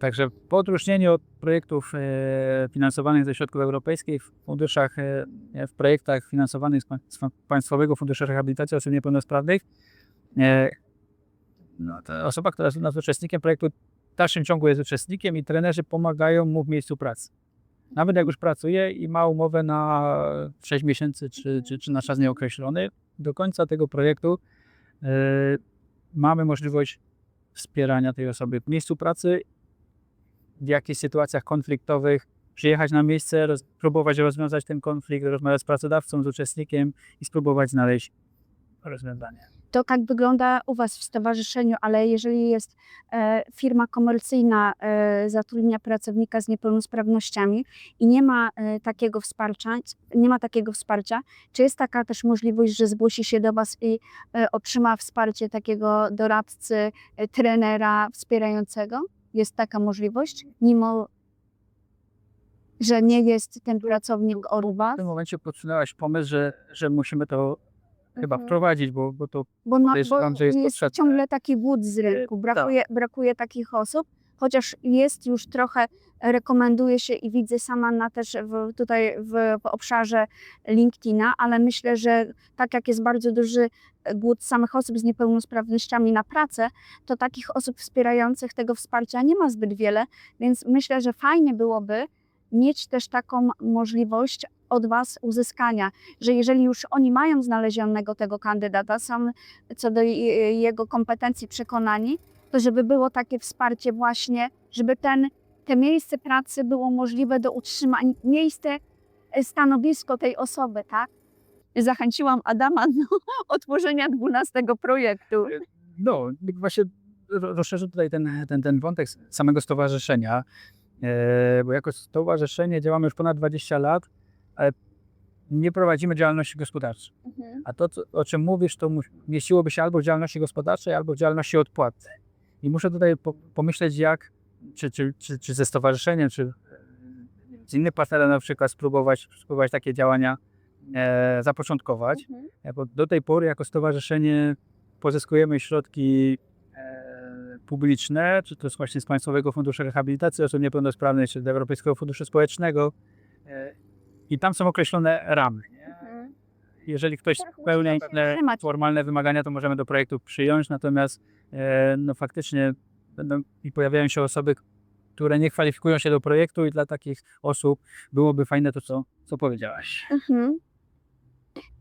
Także po odróżnieniu od projektów e, finansowanych ze środków europejskich, w funduszach, e, w projektach finansowanych z pa- z Państwowego Funduszu Rehabilitacji Osób Niepełnosprawnych, e, no, osoba, która jest uczestnikiem projektu, w dalszym ciągu jest uczestnikiem i trenerzy pomagają mu w miejscu pracy. Nawet jak już pracuje i ma umowę na 6 miesięcy czy, czy, czy na czas nieokreślony, do końca tego projektu e, mamy możliwość wspierania tej osoby w miejscu pracy, w jakichś sytuacjach konfliktowych, przyjechać na miejsce, roz, próbować rozwiązać ten konflikt, rozmawiać z pracodawcą, z uczestnikiem i spróbować znaleźć rozwiązanie. To jak wygląda u Was w stowarzyszeniu, ale jeżeli jest e, firma komercyjna, e, zatrudnia pracownika z niepełnosprawnościami i nie ma e, takiego wsparcia, nie ma takiego wsparcia, czy jest taka też możliwość, że zgłosi się do Was i e, otrzyma wsparcie takiego doradcy, e, trenera wspierającego? Jest taka możliwość, mimo że nie jest ten pracownik W ORUBA? tym momencie podsunęłaś pomysł, że, że musimy to chyba Mhm. wprowadzić, bo, bo to Bo, na, bo Podejrzewam, że jest jest potrzebne. ciągle taki głód z rynku. Brakuje, brakuje takich osób, chociaż jest już trochę, rekomenduje się i widzę sama na też w, tutaj w, w obszarze LinkedIna, ale myślę, że tak jak jest bardzo duży głód samych osób z niepełnosprawnościami na pracę, to takich osób wspierających tego wsparcia nie ma zbyt wiele, więc myślę, że fajnie byłoby mieć też taką możliwość od Was uzyskania, że jeżeli już oni mają znalezionego tego kandydata, są co do je- jego kompetencji przekonani, to żeby było takie wsparcie właśnie, żeby ten, te miejsce pracy było możliwe do utrzymania, miejsce, e, stanowisko tej osoby, tak? Zachęciłam Adama do otworzenia 12 projektu. No, właśnie ro- rozszerzę tutaj ten, ten, ten wątek samego stowarzyszenia, e, bo jako stowarzyszenie działamy już ponad 20 lat, ale nie prowadzimy działalności gospodarczej. A to, o czym mówisz, to mieściłoby się albo w działalności gospodarczej, albo w działalności odpłatnej. I muszę tutaj po, pomyśleć, jak, czy, czy, czy, czy ze stowarzyszeniem, czy z innym partnerem na przykład spróbować, spróbować takie działania e, zapoczątkować. E, Bo do tej pory jako stowarzyszenie pozyskujemy środki e, publiczne, czy to jest właśnie z Państwowego Funduszu Rehabilitacji Osób Niepełnosprawnych, czy z Europejskiego Funduszu Społecznego. E, I tam są określone ramy. Nie? Jeżeli ktoś Których spełnia formalne wymagania, to możemy do projektu przyjąć, natomiast no faktycznie będą i pojawiają się osoby, które nie kwalifikują się do projektu i dla takich osób byłoby fajne to, co, co powiedziałaś. Mhm.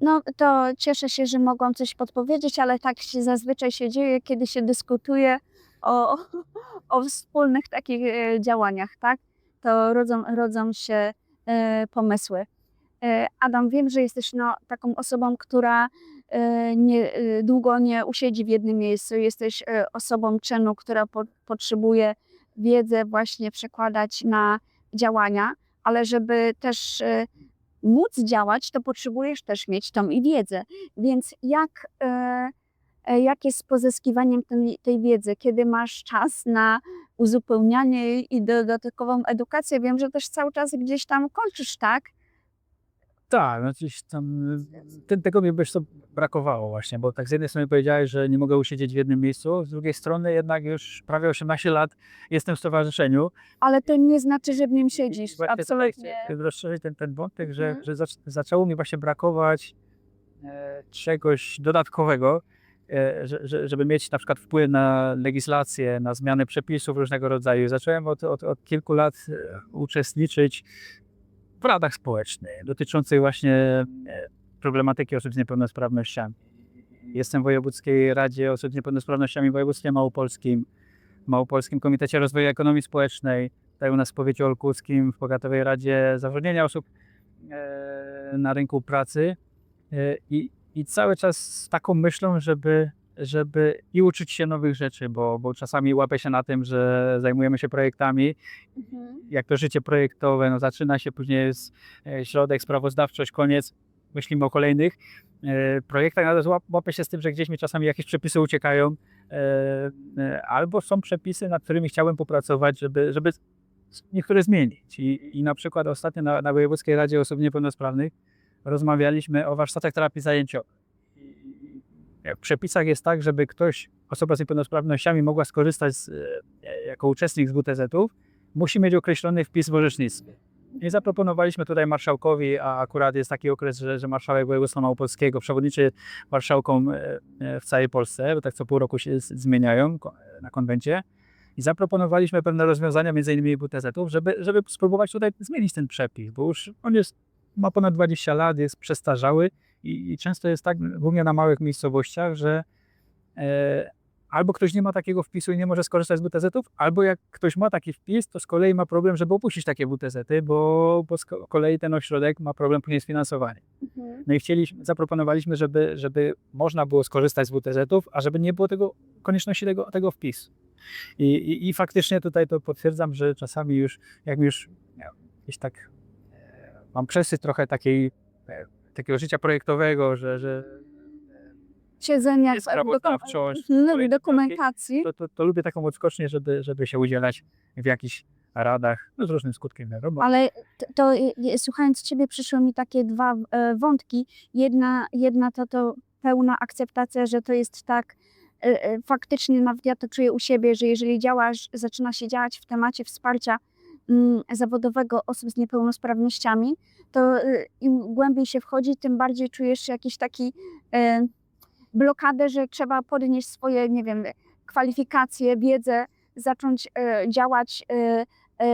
No to cieszę się, że mogłam coś podpowiedzieć, ale tak się zazwyczaj się dzieje, kiedy się dyskutuje o, o wspólnych takich e, działaniach, tak? To rodzą, rodzą się e, pomysły. E, Adam, wiem, że jesteś no, taką osobą, która e, nie, e, długo nie usiedzi w jednym miejscu. Jesteś e, osobą czynu, która po, potrzebuje wiedzę właśnie przekładać na działania, ale żeby też e, móc działać, to potrzebujesz też mieć tą i wiedzę. Więc jak, e, e, jak jest z pozyskiwaniem tej, tej wiedzy? Kiedy masz czas na uzupełnianie i dodatkową edukację? Wiem, że też cały czas gdzieś tam kończysz, tak? Tak, no gdzieś tam y, te- tego mi byś to brakowało właśnie, bo tak z jednej strony powiedziałeś, że nie mogę usiedzieć w jednym miejscu, z drugiej strony jednak już prawie 18 lat jestem w stowarzyszeniu. Ale to nie znaczy, że w nim siedzisz. Właśnie Absolutnie. rozszerzyć ten, ten wątek, że, Mhm. że zac- zaczęło mi właśnie brakować e, czegoś dodatkowego, e, że, że, żeby mieć na przykład wpływ na legislację, na zmiany przepisów różnego rodzaju. Zacząłem od, od, od kilku lat e, uczestniczyć w radach społecznych dotyczących właśnie e, problematyki osób z niepełnosprawnościami. Jestem w Wojewódzkiej Radzie Osób z Niepełnosprawnościami w województwie małopolskim, w Małopolskim Komitecie Rozwoju Ekonomii Społecznej, tutaj u nas w powiecie olkuckim, w Powiatowej Radzie Zatrudnienia Osób e, na rynku pracy e, i, i cały czas z taką myślą, żeby, żeby i uczyć się nowych rzeczy, bo, bo czasami łapię się na tym, że zajmujemy się projektami, Mhm. jak to życie projektowe, no zaczyna się, później jest środek, sprawozdawczość, koniec, myślimy o kolejnych e, projektach, natomiast łap- łapię się z tym, że gdzieś mi czasami jakieś przepisy uciekają, e, e, albo są przepisy, nad którymi chciałem popracować, żeby, żeby niektóre zmienić. I, i na przykład ostatnio na, na Wojewódzkiej Radzie Osób Niepełnosprawnych rozmawialiśmy o warsztatach terapii zajęciowej. I w przepisach jest tak, żeby ktoś, osoba z niepełnosprawnościami mogła skorzystać z, e, jako uczestnik z WTZ-ów, musi mieć określony wpis w orzecznictwie. I zaproponowaliśmy tutaj marszałkowi, a akurat jest taki okres, że, że marszałek województwa małopolskiego przewodniczy marszałkom e, e, w całej Polsce, bo tak co pół roku się zmieniają na konwencie. I zaproponowaliśmy pewne rozwiązania, między innymi WTZ-ów, żeby, żeby spróbować tutaj zmienić ten przepis, bo już on jest, ma ponad 20 lat, jest przestarzały i, i często jest tak, głównie na małych miejscowościach, że e, albo ktoś nie ma takiego wpisu i nie może skorzystać z WTZ-ów, albo jak ktoś ma taki wpis, to z kolei ma problem, żeby opuścić takie WTZ-y, bo, bo z ko- kolei ten ośrodek ma problem później z finansowaniem. No i chcieliśmy, zaproponowaliśmy, żeby, żeby można było skorzystać z WTZ-ów, a żeby nie było tego konieczności tego, tego wpisu. I, i, I faktycznie tutaj to potwierdzam, że czasami już, jak już gdzieś tak e, mam przesyt trochę takiej, e, takiego życia projektowego, że, że Siedzenia jest sprawozdawczość, dokum- kolejne dokumentacji. to, to, to lubię taką odskocznię, żeby, żeby się udzielać w jakichś radach, no z różnym skutkiem wiadomo. Ale to, to słuchając Ciebie przyszły mi takie dwa e, wątki. Jedna, jedna to, to pełna akceptacja, że to jest tak e, e, faktycznie, nawet ja to czuję u siebie, że jeżeli działasz, zaczyna się działać w temacie wsparcia zawodowego osób z niepełnosprawnościami, to y, im głębiej się wchodzi, tym bardziej czujesz jakiś taki e, blokadę, że trzeba podnieść swoje, nie wiem, kwalifikacje, wiedzę, zacząć e, działać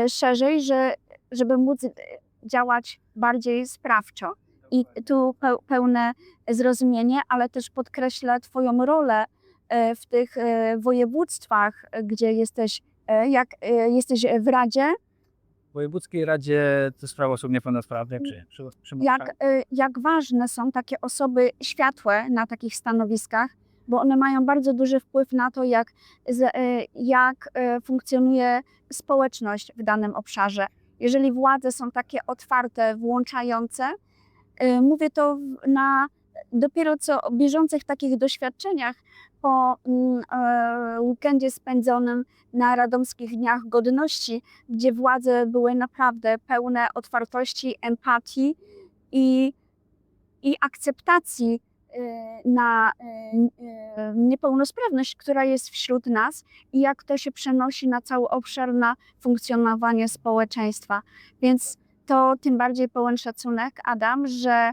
szerzej, że, żeby móc działać bardziej sprawczo. I tu pe, pełne zrozumienie, ale też podkreślę Twoją rolę w tych województwach, gdzie jesteś, jak jesteś w Radzie, W Wojewódzkiej Radzie do Spraw Osób Niepełnosprawnych przy, przy, przy jak, e, jak ważne są takie osoby światłe na takich stanowiskach, bo one mają bardzo duży wpływ na to, jak, e, jak e, funkcjonuje społeczność w danym obszarze. Jeżeli władze są takie otwarte, włączające, mówię to na dopiero co bieżących takich doświadczeniach po mm, weekendzie spędzonym na Radomskich Dniach Godności, gdzie władze były naprawdę pełne otwartości, empatii i, i akceptacji e, na e, e, niepełnosprawność, która jest wśród nas i jak to się przenosi na cały obszar, na funkcjonowanie społeczeństwa. Więc to tym bardziej pełen szacunek, Adam, że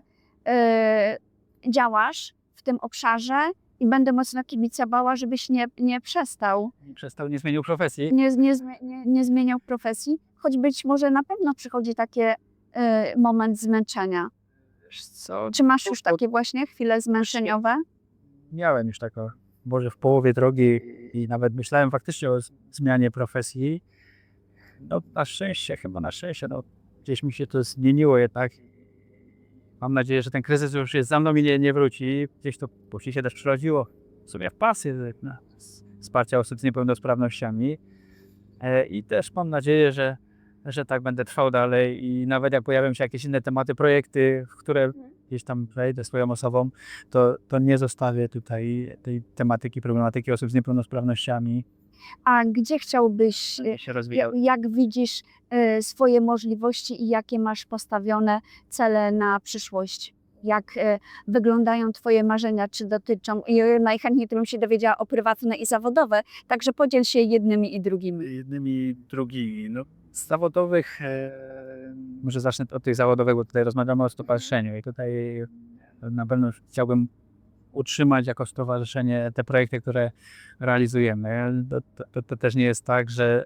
działasz w tym obszarze i będę mocno kibicowała, żebyś nie, nie przestał Przestał, nie zmienił profesji. nie, nie, nie, nie zmieniał profesji, choć być może na pewno przychodzi taki moment zmęczenia. Co? Czy masz już takie właśnie chwile zmęczeniowe? Miałem już taką, może w połowie drogi i nawet myślałem faktycznie o zmianie profesji. No na szczęście, chyba na szczęście, no gdzieś mi się to zmieniło jednak. Mam nadzieję, że ten kryzys już jest za mną i nie, nie wróci. Gdzieś to później się też przyrodziło w sumie w pasję na s- wsparcia osób z niepełnosprawnościami. E, I też mam nadzieję, że, że tak będę trwał dalej i nawet jak pojawią się jakieś inne tematy, projekty, w które gdzieś tam wejdę swoją osobą, to, to nie zostawię tutaj tej tematyki, problematyki osób z niepełnosprawnościami. A gdzie chciałbyś, e, się ja- rozwijał. jak widzisz e, swoje możliwości i jakie masz postawione cele na przyszłość? Jak e, wyglądają Twoje marzenia, czy dotyczą, i najchętniej to bym się dowiedziała o prywatne i zawodowe, także podziel się jednymi i drugimi. Jednymi, drugimi. No, z zawodowych, e, może zacznę od tych zawodowych, bo tutaj rozmawiamy o stowarzyszeniu i tutaj na pewno chciałbym utrzymać jako stowarzyszenie te projekty, które realizujemy. To, to, to też nie jest tak, że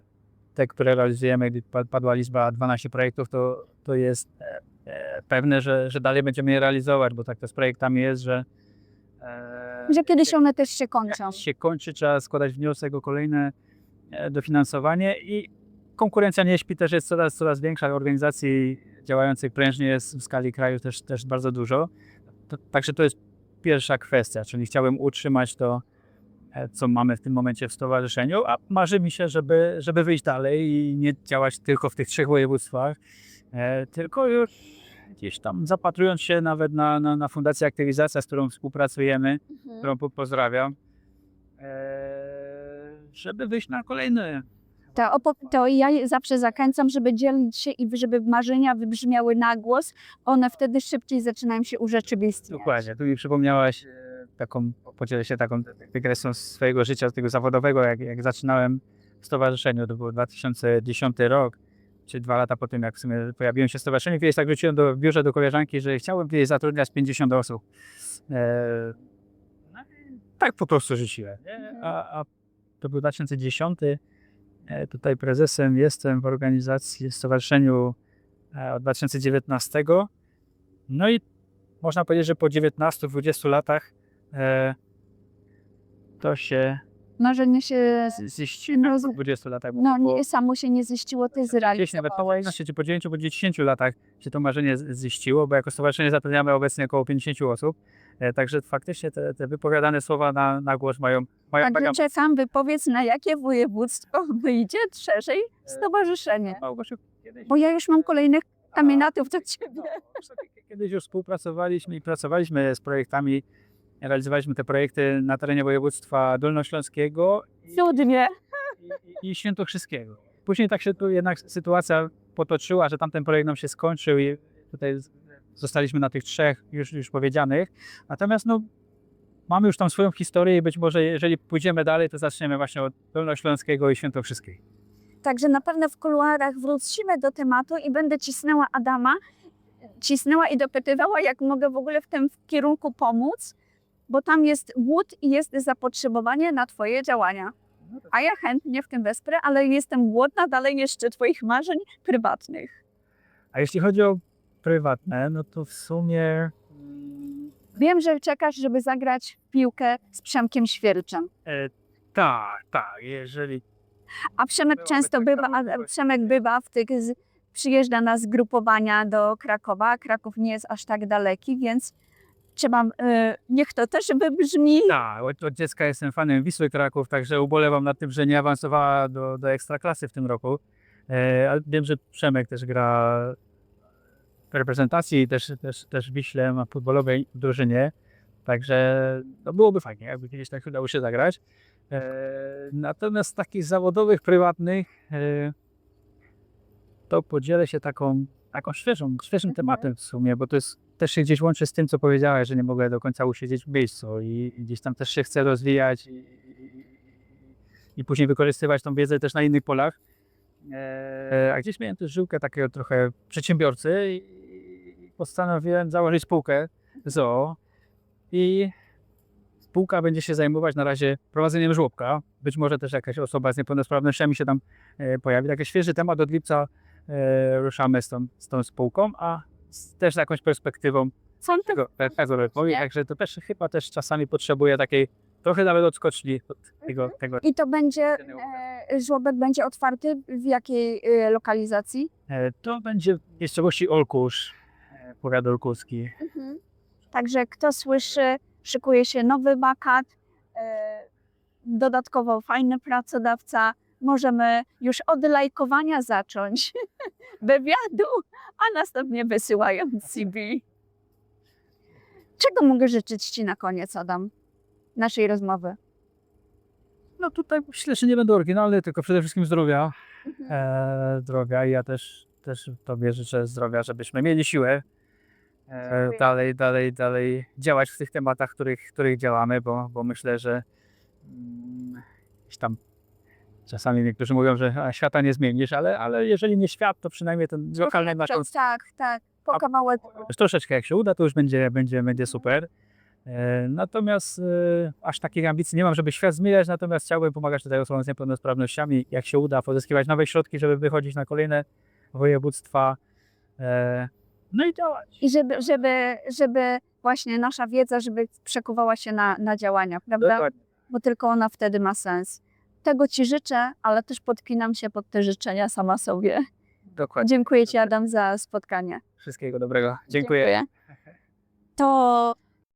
te, które realizujemy, gdy pa- padła liczba 12 projektów, to, to jest e, e, pewne, że, że dalej będziemy je realizować, bo tak to z projektami jest, że e, Że kiedyś one też się kończą. jak się kończy, trzeba składać wniosek o kolejne dofinansowanie i konkurencja nie śpi, też jest coraz, coraz większa. Organizacji działających prężnie jest w skali kraju też, też bardzo dużo. To, także to jest pierwsza kwestia, czyli chciałbym utrzymać to, e, co mamy w tym momencie w stowarzyszeniu, a marzy mi się, żeby, żeby wyjść dalej i nie działać tylko w tych trzech województwach, e, tylko już gdzieś tam zapatrując się nawet na, na, na Fundację Aktywizacja, z którą współpracujemy, którą po- pozdrawiam, eee, żeby wyjść na kolejny. To, to ja zawsze zachęcam, żeby dzielić się i żeby marzenia wybrzmiały na głos. One wtedy szybciej zaczynają się urzeczywistniać. Dokładnie, tu mi przypomniałaś e, taką, podzielę się taką dygresją swojego życia, tego zawodowego, jak, jak zaczynałem w stowarzyszeniu, to był 2010 rok, czy dwa lata po tym, jak w sumie pojawiłem się w stowarzyszeniu, kiedyś tak wróciłem do biurze do koleżanki, że chciałbym kiedyś zatrudniać 50 osób. E, no tak po prostu rzuciłem. Nie? A, a to był 2010. E, tutaj prezesem jestem w organizacji, stowarzyszeniu e, od 2019. No i można powiedzieć, że po 19-20 latach e, to się Marzenie się, z- ziściło. no, No, po 20 latach. no nie, samo się nie ziściło, ty nawet po zrealizowałeś. 15 czy po 9, po 10 latach się to marzenie ziściło, bo jako stowarzyszenie zatrudniamy obecnie około 50 osób. E, także faktycznie te, te wypowiadane słowa na, na głos mają, mają Także mega czekam, wypowiedz na jakie województwo wyjdzie szerzej stowarzyszenie. Małgosiu, kiedyś, Bo ja już mam kolejnych kandydatów do ciebie. No, kiedyś już współpracowaliśmy i pracowaliśmy z projektami, realizowaliśmy te projekty na terenie województwa dolnośląskiego i, Cudnie. i, i świętokrzyskiego. Później tak się tu jednak sytuacja potoczyła, że tamten projekt nam się skończył i tutaj zostaliśmy na tych trzech już, już powiedzianych. Natomiast no, mamy już tam swoją historię i być może jeżeli pójdziemy dalej, to zaczniemy właśnie od dolnośląskiego i świętokrzyskiej. Także na pewno w kuluarach wrócimy do tematu i będę cisnęła Adama, cisnęła i dopytywała, jak mogę w ogóle w tym kierunku pomóc, bo tam jest głód i jest zapotrzebowanie na Twoje działania. A ja chętnie w tym wesprę, ale jestem głodna dalej jeszcze Twoich marzeń prywatnych. A jeśli chodzi o prywatne, no to w sumie Wiem, że czekasz, żeby zagrać w piłkę z Przemkiem Świerczem. e, tak, tak, jeżeli A Przemek Byłaby często taka bywa, a możliwość. Przemek bywa w tych, z, przyjeżdża na zgrupowania do Krakowa. Kraków nie jest aż tak daleki, więc trzeba, y, niech to też wybrzmi. Tak, od, od dziecka jestem fanem Wisły Kraków, także ubolewam nad tym, że nie awansowała do, do ekstraklasy w tym roku. E, ale wiem, że Przemek też gra reprezentacji, też, też, też Wiśle ma futbolowej drużynie. Także no byłoby fajnie, jakby kiedyś tak udało się zagrać. E, natomiast takich zawodowych, prywatnych, e, to podzielę się taką, taką świeżą, świeżym Mhm. tematem w sumie, bo to jest, też się gdzieś łączy z tym, co powiedziałeś, że nie mogę do końca usiedzieć w miejscu i, gdzieś tam też się chcę rozwijać i, i, i później wykorzystywać tą wiedzę też na innych polach. E, a gdzieś miałem też żyłkę takiego trochę przedsiębiorcy postanowiłem założyć spółkę ZOO i spółka będzie się zajmować na razie prowadzeniem żłobka. Być może też jakaś osoba z niepełnosprawnościami się tam e, pojawi. Taki świeży temat od lipca e, ruszamy z tą, z tą spółką, a z, też z jakąś perspektywą Są tego rozwoju, także to też chyba też czasami potrzebuje takiej trochę nawet odskoczni od tego, tego. I to będzie, e, żłobek będzie otwarty w jakiej e, lokalizacji? E, To będzie w miejscowości Olkusz, e, powiat olkuski. Także kto słyszy, szykuje się nowy wakat, e, dodatkowo fajny pracodawca. Możemy już od lajkowania zacząć wywiadu, a następnie wysyłając CV. Czego mogę życzyć Ci na koniec, Adam, naszej rozmowy? No tutaj myślę, że nie będę oryginalny, tylko przede wszystkim zdrowia. E, zdrowia i ja też, też Tobie życzę zdrowia, żebyśmy mieli siłę e. dalej, dalej, dalej działać w tych tematach, których, których działamy, bo, bo myślę, że mm, gdzieś tam czasami niektórzy mówią, że świata nie zmienisz, ale, ale jeżeli nie świat, to przynajmniej ten lokalny nasz Tak, tak, po kawałek. Już troszeczkę jak się uda, to już będzie, będzie, będzie super. E, Natomiast e, aż takich ambicji nie mam, żeby świat zmieniać, natomiast chciałbym pomagać tutaj osobom z niepełnosprawnościami, jak się uda, pozyskiwać nowe środki, żeby wychodzić na kolejne województwa. No i działać. I żeby, żeby, żeby właśnie nasza wiedza, żeby przekuwała się na, na działania, prawda? Dokładnie. bo tylko ona wtedy ma sens. Tego Ci życzę, ale też podpinam się pod te życzenia sama sobie. Dokładnie. Dziękuję Ci, Adam, za spotkanie. Wszystkiego dobrego. Dziękuję. To